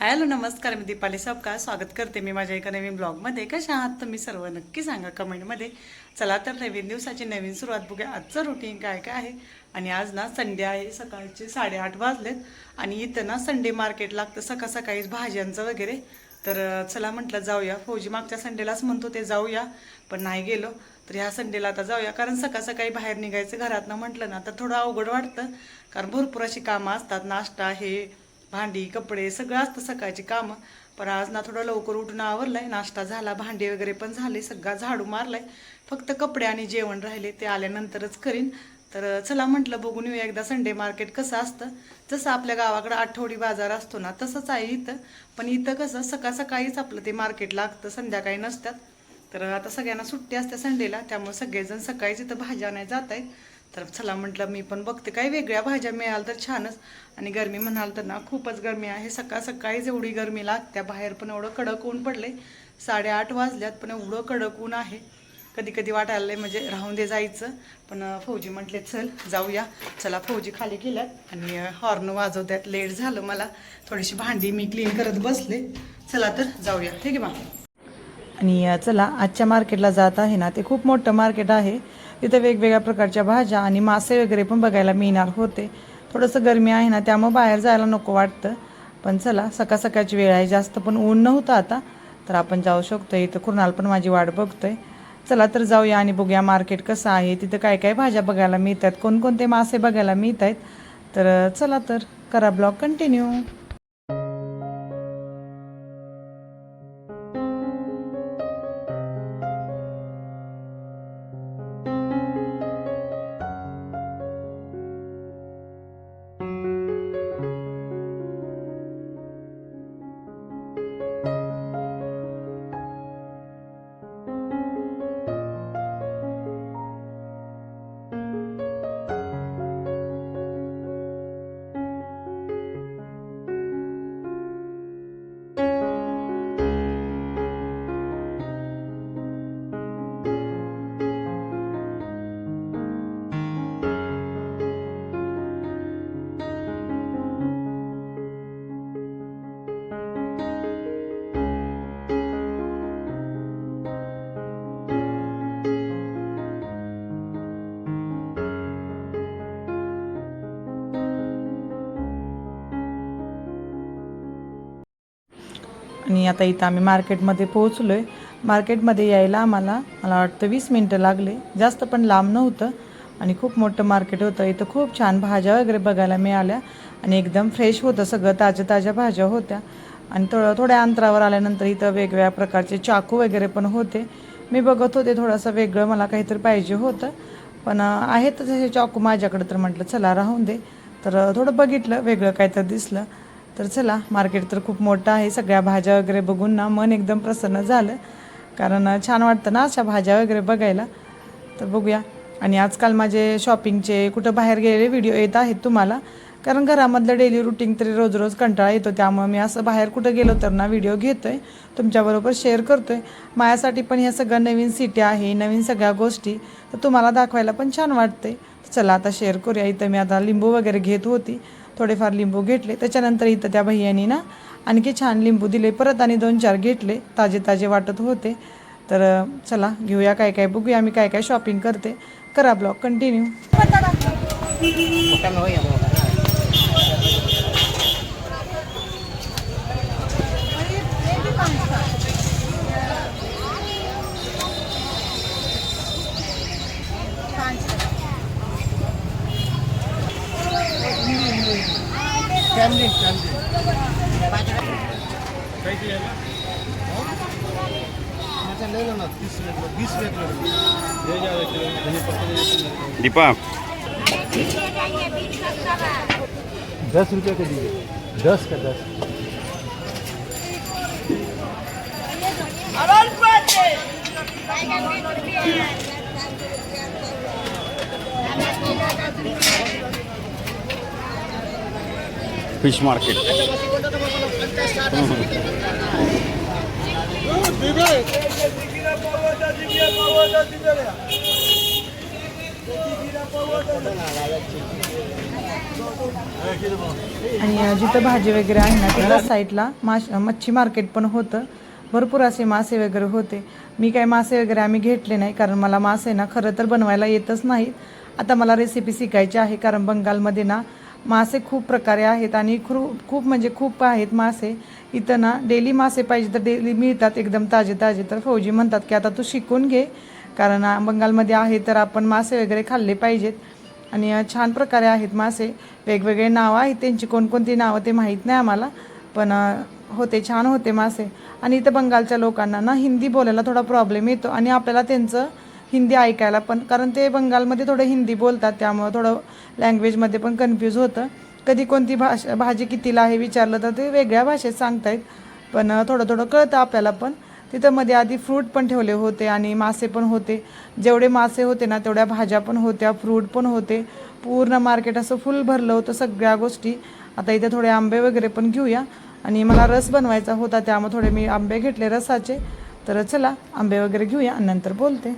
Hello नमस्कार मी दीपाली सबका स्वागत करते मी माझ्या एका नवीन ब्लॉगमध्ये. कशा आहात तुम्ही सर्व? नक्की सांगा कमेंटमध्ये. चला तर नवीन दिवसाची नवीन सुरुवात बघूया. आजचं रुटीन काय काय आहे? आणि आज ना संडे आहे सकाळचे साडेआठ वाजलेत. आणि इथं ना संडे मार्केट लागतं सकाळ सकाळीच भाज्यांचं वगैरे. तर चला म्हटलं जाऊया. फौजी मागच्या संडेलाच म्हणतो ते जाऊया. पण नाही गेलो. तर ह्या संडेला आता जाऊया. कारण सकाळ सकाळी बाहेर निघायचं घरातनं म्हटलं ना तर थोडं अवघड वाटतं. कारण भरपूर अशी कामं असतात. नाश्ता हे भांडी कपडे सगळं असतं सकाळची कामं. पण आज ना थोडं लवकर उठून आवरलंय. नाश्ता झाला भांडी वगैरे पण झाले सगळा झाडू मारलाय. फक्त कपडे आणि जेवण राहिले ते आल्यानंतरच करीन. तर चला म्हटलं बघून येऊ एकदा संडे मार्केट कसं असतं. जसं आपल्या गावाकडं आठवडी बाजार असतो ना तसंच आहे इथं. पण इथं कसं सकाळ सकाळीच आपलं ते मार्केट लागतं संध्याकाळी नसतात. तर आता सगळ्यांना सुट्टी असते संडेला त्यामुळे सगळेजण सकाळीच इथं भाज्या आणायला जात आहेत तर चला म्हटलं मी पण बघते. काही वेगळ्या भाज्या मिळाल तर छानच. आणि गरमी म्हणाल तर ना खूपच गरमी आहे. सकाळ सकाळीच एवढी गरमी लागत्या बाहेर पण एवढं कडक ऊन पडले साडेआठ वाजल्यात पण एवढं कडक ऊन आहे. कधी कधी वाटायला म्हणजे राहून दे जायचं. पण फौजी म्हटले चल जाऊया. चला फौजी खाली गेल्यात. आणि हॉर्न वाजवत्यात. लेट झालं मला. थोडीशी भांडी मी क्लीन करत बसले. चला तर जाऊया. ठीक आहे बा आणि चला आजच्या मार्केटला जात आहे ना ते खूप मोठं मार्केट आहे. तिथे वेगवेगळ्या प्रकारच्या भाज्या आणि मासे वगैरे पण बघायला मिळणार होते. थोडंसं गरमी आहे ना त्यामुळं बाहेर जायला नको वाटतं. पण चला सकाळ सकाळची वेळ आहे जास्त पण ऊन नव्हतं आता. तर आपण जाऊ शकतो इथं कुणाल पण माझी वाट बघतोय. चला तर जाऊया आणि बघूया मार्केट कसं आहे तिथं काय काय भाज्या बघायला मिळतात कोणकोणते मासे बघायला मिळत आहेत तर चला तर करा ब्लॉग कंटिन्यू. आणि आता इथं आम्ही मार्केटमध्ये पोहोचलो आहे मार्केटमध्ये यायला आम्हाला मला वाटतं वीस मिनटं लागले. जास्त पण लांब नव्हतं आणि खूप मोठं मार्केट होतं. इथं खूप छान भाज्या वगैरे बघायला मिळाल्या आणि एकदम फ्रेश होतं. सगळं ताज्या ताज्या भाज्या होत्या. आणि थोडं थोड्या अंतरावर आल्यानंतर इथं वेगवेगळ्या प्रकारचे चाकू वगैरे पण होते. मी बघत होते थोडंसं वेगळं मला काहीतरी पाहिजे होतं. पण आहेत आहेतच हे चाकू माझ्याकडे तर म्हटलं चला राहून दे. तर थोडं बघितलं वेगळं काहीतरी दिसलं. तर चला मार्केट तर खूप मोठं आहे. सगळ्या भाज्या वगैरे बघून ना मन एकदम प्रसन्न झालं. कारण छान वाटतं ना अशा भाज्या वगैरे बघायला. तर बघूया. आणि आजकाल माझे शॉपिंगचे कुठं बाहेर गेलेले व्हिडिओ येत आहेत तुम्हाला. कारण घरामधलं डेली रुटीन तरी रोज रोज कंटाळा येतो. त्यामुळे मी असं बाहेर कुठं गेलो तर ना व्हिडिओ घेतो आहे तुमच्याबरोबर शेअर करतो आहे माझ्यासाठी पण ह्या सगळ्या नवीन सिटी आहे नवीन सगळ्या गोष्टी. तर तुम्हाला दाखवायला पण छान वाटते चला आता शेअर करूया. इथं मी आता लिंबू वगैरे घेत होती. थोडेफार लिंबू घेतले. त्याच्यानंतर इथं त्या भैयानी ना आणखी छान लिंबू दिले. परत आणि दोन चार घेतले. ताजे ताजे वाटत होते. तर चला घेऊया काय काय बघूया. मी काय काय शॉपिंग करते. करा ब्लॉग कंटिन्यू दीपा दस रुपये का दीजिए। दस का दस। फिश मार्केट आणि जिथं भाजी वगैरे आहे ना तिथं साईडला माश मच्छी मार्केट पण होतं. भरपूर असे मासे वगैरे होते. मी काय मासे वगैरे आम्ही घेतले नाही कारण मला मासे ना खरं तर बनवायला येतच नाहीत. आता मला रेसिपी शिकायची आहे कारण बंगालमध्ये ना मासे खूप प्रकारे आहेत आणि खूप खूप म्हणजे खूप आहेत मासे. इथं ना डेली मासे पाहिजे तर डेली मिळतात एकदम ताजे ताजे तर फौजी म्हणतात की आता तू शिकून घे. कारण बंगालमध्ये आहे तर आपण मासे वगैरे खाल्ले पाहिजेत. आणि छान प्रकारे आहेत मासे. वेगवेगळे नावं आहेत त्यांची. कोणकोणती नावं ते माहीत नाही आम्हाला. पण होते छान होते मासे. आणि इथं बंगालच्या लोकांना ना हिंदी बोलायला थोडा प्रॉब्लेम येतो. आणि आपल्याला त्यांचं हिंदी ऐकायला पण कारण ते बंगालमध्ये थोडं हिंदी बोलतात. त्यामुळं थोडं लँग्वेजमध्ये पण कन्फ्यूज होतं. कधी कोणती भाषा भाजी कितीला आहे विचारलं तर ते वेगळ्या भाषेत सांगतायत. पण थोडं थोडं कळतं आपल्याला पण. तिथं मध्ये आधी फ्रूट पण ठेवले होते आणि मासे पण होते. जेवढे मासे होते ना तेवढ्या भाज्या पण होत्या फ्रूट पण होते. पूर्ण मार्केट असं फुल भरलं होतं सगळ्या गोष्टी. आता इथे थोडे आंबे वगैरे पण घेऊया. आणि मला रस बनवायचा होता त्यामुळे थोडे मी आंबे घेतले रसाचे. तर चला आंबे वगैरे घेऊया आणि नंतर बोलते.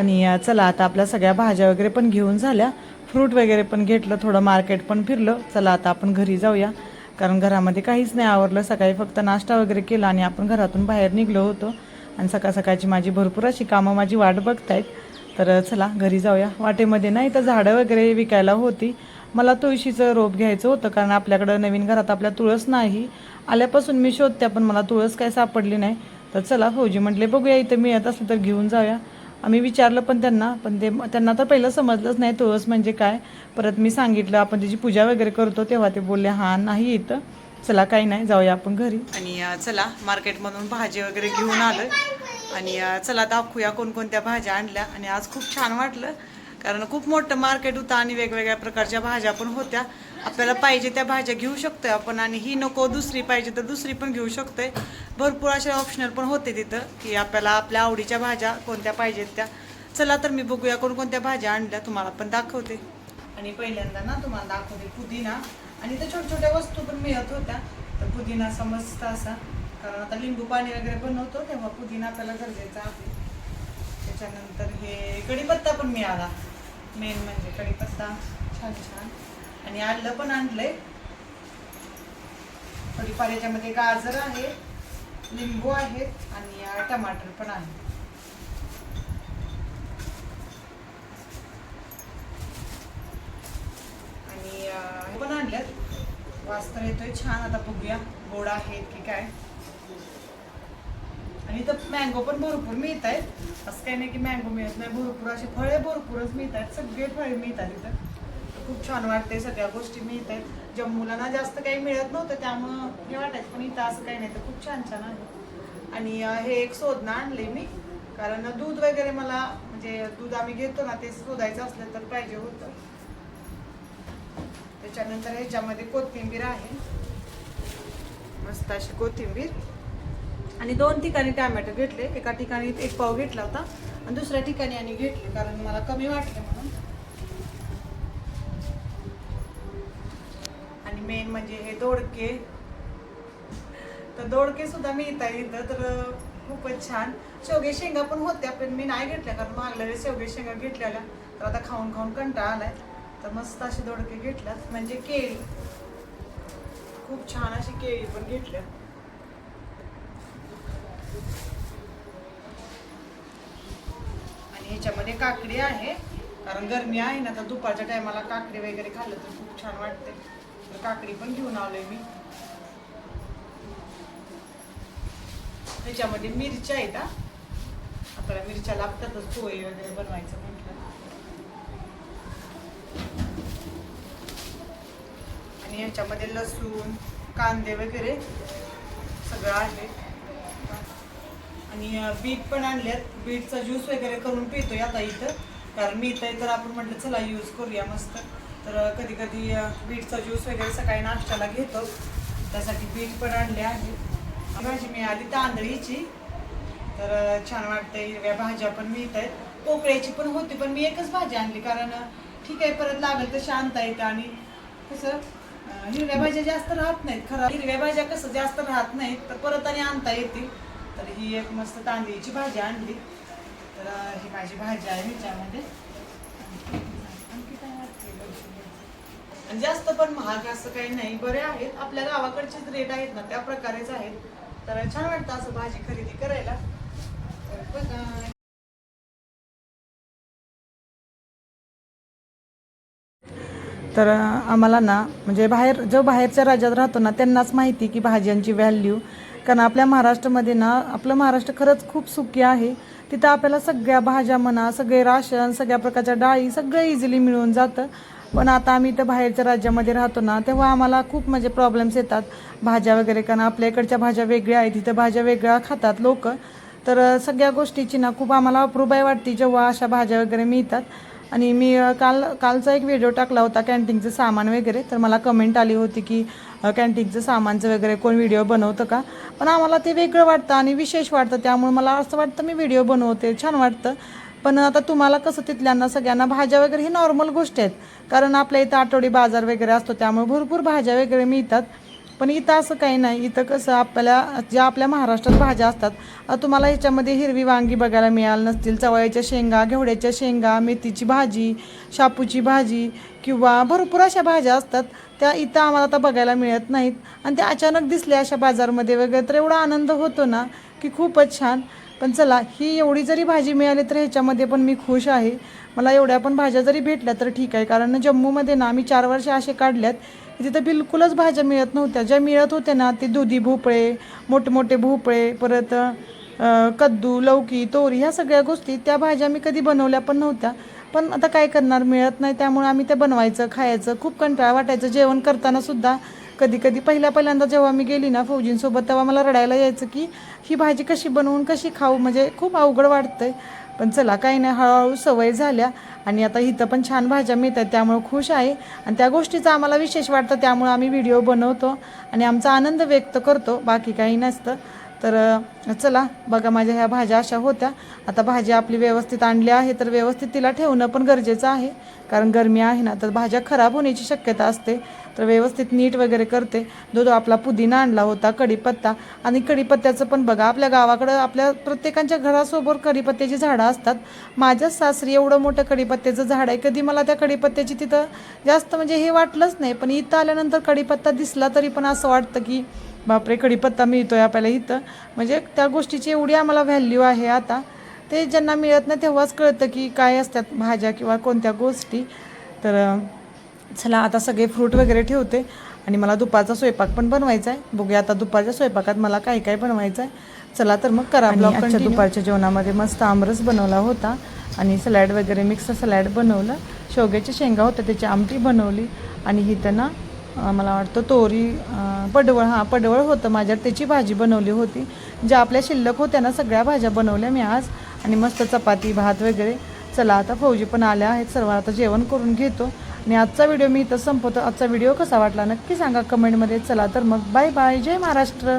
आणि चला आता आपल्या सगळ्या भाज्या वगैरे पण घेऊन झाल्या. फ्रूट वगैरे पण घेतलं थोडं मार्केट पण फिरलं. चला आता आपण घरी जाऊया. कारण घरामध्ये काहीच नाही आवरलं. सकाळी फक्त नाश्ता वगैरे केला आणि आपण घरातून बाहेर निघलो होतो. आणि सकाळ सकाळची माझी भरपूर अशी कामं माझी वाट बघतायत. तर चला घरी जाऊया. वाटेमध्ये नाही तर झाडं वगैरे विकायला होती. मला तुळशीचं रोप घ्यायचं होतं कारण आपल्याकडं नवीन घरात आपल्या तुळस नाही. आल्यापासून मी शोधते पण मला तुळस काय सापडली नाही. तर चला फौजी म्हटले बघूया इथं मिळत असलं तर घेऊन जाऊया. आम्ही विचारलं पण त्यांना पण ते त्यांना तर पहिलं समजलंच नाही तुळस म्हणजे काय. परत मी सांगितलं आपण त्याची पूजा वगैरे करतो तेव्हा ते बोलले हां नाही येतं चला काही नाही जाऊया आपण घरी. आणि चला मार्केटमधून भाजी वगैरे घेऊन आलं आणि चला दाखवूया कोणकोणत्या भाज्या आणल्या. आणि आज खूप छान वाटलं कारण खूप मोठं मार्केट होतं आणि वेगवेगळ्या प्रकारच्या भाज्या पण होत्या. आपल्याला पाहिजे त्या भाज्या घेऊ शकतोय आपण आणि ही नको दुसरी पाहिजे तर दुसरी पण घेऊ शकतोय. भरपूर असे ऑप्शनल पण होते तिथं की आपल्याला आपल्या आवडीच्या भाज्या कोणत्या पाहिजेत त्या. चला तर मी बघूया कोणकोणत्या भाज्या आणल्या तुम्हाला पण दाखवते. आणि पहिल्यांदा ना तुम्हाला दाखवते पुदिना. आणि इथं छोट्या छोट्या वस्तू पण मिळत होत्या. तर पुदिना समजता असा. कारण आता लिंबू पाणी वगैरे बनवतो तेव्हा पुदिना आपल्याला गरजेचा आहे. त्याच्यानंतर हे कढीपत्ता पण मिळाला. मेन म्हणजे कढीपत्ता. छान छान. आणि आलं पण आणलंय. थोडीफार याच्यामध्ये गाजर आहे लिंबू आहेत आणि टमाटर पण आहे. आणि हे पण आणल्यात. वास तर येतोय छान. आता बघूया गोड आहेत की काय. आणि इथं मँगो पण भरपूर मिळत आहेत असं काही नाही की मँगो मिळत नाही. भरपूर असे फळे भरपूरच मिळत आहेत सगळे फळे मिळतात इथं. खूप छान वाटते सगळ्या गोष्टी मिळत आहेत जम्मूला ना जास्त काही मिळत नव्हतं त्यामुळं हे वाटायचं पण इथं असं काही नाही. तर खूप छान छान आहे. आणि हे एक शोधणं आणले मी. कारण दूध वगैरे मला म्हणजे दूध आम्ही घेतो ना ते शोधायचं असलं तर पाहिजे होतं. त्याच्यानंतर ह्याच्यामध्ये कोथिंबीर आहे. मस्त अशी कोथिंबीर. आणि दोन ठिकाणी टॅमॅटो घेतले. एका ठिकाणी एक पाव घेतला होता. आणि दुसऱ्या ठिकाणी आणि घेतले कारण मला कमी वाटले म्हणून. मेन म्हणजे हे दोडके. तर दोडके सुद्धा मिळतात इथं तर खूपच छान. शेवगे शेंगा पण होत्या पण मी नाही घेतल्या कारण मागल्या वेळेस शेवगे शेंगा घेतलेल्या तर आता खाऊन खाऊन कंटाळा आलाय. तर मस्त असे दोडके घेतल्यात. म्हणजे केळी. खूप छान अशी केळी पण घेतल्या आणि ह्याच्यामध्ये काकडी आहे कारण गरमी आहे ना तर दुपारच्या टायमाला काकडी वगैरे खाल्लं तर खूप छान वाटते तर काकडी पण घेऊन आलोय मी. त्याच्यामध्ये मिरच्या आहेत हा. आपल्याला मिरच्या लागतातच पोहे वगैरे बनवायचं म्हटलं. आणि याच्यामध्ये लसूण कांदे वगैरे सगळं आहे. आणि बीट पण आणल्यात बीटचा ज्यूस वगैरे करून पितोय आता इथं. कारण मी इथं तर आपण म्हटलं चला यूज करूया मस्त. तर कधी कधी बीटचा ज्यूस वगैरे सकाळी नाश्त्याला घेतो. त्यासाठी बीट पण आणले आहे. भाजी मिळाली तांदळीची. तर छान वाटतं हिरव्या भाज्या पण मिळत आहेत पोकळ्याची पण होती पण मी एकच भाजी आणली कारण ठीक आहे परत लागेल तर शांत येतं आणि कसं हिरव्या भाज्या जास्त राहत नाहीत. खरं हिरव्या भाज्या कसं जास्त राहत नाहीत तर परत आणि आणता येतील. तर ही एक मस्त तांदळीची भाजी आणली. तर ही माझी भाजी आहे ह्याच्यामध्ये आणखी काय वाटतंय बघू. आणि जास्त पण महाग असं काही नाही. बरे आहेत. आपल्या गावाकडचेच रेट आहेत ना त्या प्रकारेच आहेत. तर छान वाटतं असं भाजी खरेदी करायला. तर बघा. तर आम्हाला ना म्हणजे बाहेर जो बाहेरच्या राज्यात राहतो ना त्यांनाच माहिती की भाज्यांची व्हॅल्यू कारण आपल्या महाराष्ट्रामध्ये ना आपलं महाराष्ट्र खरंच खूप सुखी आहे. तिथं आपल्याला सगळ्या भाज्या म्हणा सगळे राशन सगळ्या प्रकारच्या डाळी सगळं इझिली मिळून जातं. पण आता आम्ही इथं बाहेरच्या राज्यामध्ये राहतो ना तेव्हा आम्हाला खूप म्हणजे प्रॉब्लेम्स येतात. भाज्या वगैरे कारण आपल्या इकडच्या भाज्या वेगळ्या आहेत तिथं भाज्या वेगळ्या खातात लोक. तर सगळ्या गोष्टीची ना खूप आम्हाला अप्रूबाई वाटते जेव्हा अशा भाज्या वगैरे मिळतात. आणि मी काल कालचा एक व्हिडिओ टाकला होता कॅन्टीनचं सामान वगैरे. तर मला कमेंट आली होती की कॅन्टीनचं सामानचं वगैरे कोण व्हिडिओ बनवतं का? पण आम्हाला ते वेगळं वाटतं आणि विशेष वाटतं. त्यामुळे मला असं वाटतं मी व्हिडिओ बनवते. छान वाटतं. पण आता तुम्हाला कसं तिथल्यांना सगळ्यांना भाज्या वगैरे ही नॉर्मल गोष्टी आहेत. कारण आपल्या इथं आठवडी बाजार वगैरे असतो त्यामुळे भरपूर भाज्या वगैरे मिळतात. पण इथं असं काही नाही. इथं कसं आपल्याला ज्या आपल्या महाराष्ट्रात भाज्या असतात तुम्हाला ह्याच्यामध्ये हिरवी वांगी बघायला मिळाल नसतील चवळ्याच्या शेंगा घेवड्याच्या शेंगा मेथीची भाजी शापूची भाजी किंवा भरपूर अशा भाज्या असतात त्या इथं आम्हाला आता बघायला मिळत नाहीत. आणि त्या अचानक दिसल्या अशा बाजारमध्ये वगैरे तर एवढा आनंद होतो ना की खूपच छान. पण चला ही एवढी जरी भाजी मिळाली तर ह्याच्यामध्ये पण मी खुश आहे. मला एवढ्या पण भाज्या जरी भेटल्या तर ठीक आहे कारण जम्मूमध्ये ना आम्ही चार वर्ष असे काढल्यात तिथं बिलकुलच भाज्या मिळत नव्हत्या. ज्या मिळत होत्या ना ते दुधी भोपळे मोठमोठे भोपळे परत कद्दू लौकी तोरी ह्या सगळ्या गोष्टी त्या भाज्या मी कधी बनवल्या पण नव्हत्या. पण आता काय करणार? मिळत नाही त्यामुळे आम्ही ते बनवायचं खायचं खूप कंटाळा वाटायचं. जेवण करतानासुद्धा कधी कधी पहिल्या पहिल्यांदा जेव्हा मी गेली ना फौजींसोबत तेव्हा मला रडायला यायचं की ही भाजी कशी बनवून कशी खाऊ? म्हणजे खूप अवघड वाटतंय. पण चला काही नाही हळूहळू सवय झाल्या आणि आता इथं पण छान भाज्या मिळतात त्यामुळं खुश आहे. आणि त्या गोष्टीचं आम्हाला विशेष वाटतं त्यामुळं आम्ही व्हिडिओ बनवतो आणि आमचा आनंद व्यक्त करतो बाकी काही नसतं. तर चला बघा माझ्या ह्या भाज्या अशा होत्या. आता भाजी आपली व्यवस्थित आणली आहे तर व्यवस्थित तिला ठेवणं पण गरजेचं आहे. कारण गरमी आहे ना तर भाज्या खराब होण्याची शक्यता असते. तर व्यवस्थित नीट वगैरे करते. जो जो आपला पुदिना आणला होता कढीपत्ता आणि कढीपत्त्याचं पण बघा आपल्या गावाकडं आपल्या प्रत्येकांच्या घरासोबत कढीपत्त्याची झाडं असतात. माझ्याच सासरी एवढं मोठं कढीपत्त्याचं झाड आहे कधी मला त्या कढीपत्त्याची तिथं जास्त म्हणजे हे वाटलंच नाही. पण इथं आल्यानंतर कढीपत्ता दिसला तरी पण असं वाटतं की बापरे कढीपत्ता मिळतोय आपल्याला इथं. म्हणजे त्या गोष्टीची एवढी आम्हाला व्हॅल्यू आहे आता. ते ज्यांना मिळत नाही तेव्हाच कळतं की काय असतात भाज्या किंवा कोणत्या गोष्टी. तर चला आता सगळे फ्रूट वगैरे ठेवते. आणि मला दुपारचा स्वयंपाक पण बनवायचा आहे बघूया आता दुपारच्या स्वयंपाकात मला काय काय बनवायचं आहे चला तर मग करा आजच्या दुपारच्या जेवणामध्ये मस्त आमरस बनवला होता. आणि सलॅड वगैरे मिक्स सलॅड बनवलं. शेवग्याची शेंगा होत्या त्याची आमटी बनवली. आणि इथं ना अं, मला वाटतं तोरी पडवळ हां पडवळ होतं माझ्यात. त्याची भाजी बनवली होती. ज्या आपल्या शिल्लक होत्या ना सगळ्या भाज्या बनवल्या मी आज. आणि मस्त चपाती भात वगैरे. चला आता फौजी पण आल्या आहेत. सर्व आता जेवण करून घेतो. आणि आजचा व्हिडिओ मी इथं संपवतो. आजचा व्हिडिओ कसा वाटला नक्की सांगा कमेंटमध्ये. चला तर मग बाय बाय. जय महाराष्ट्र.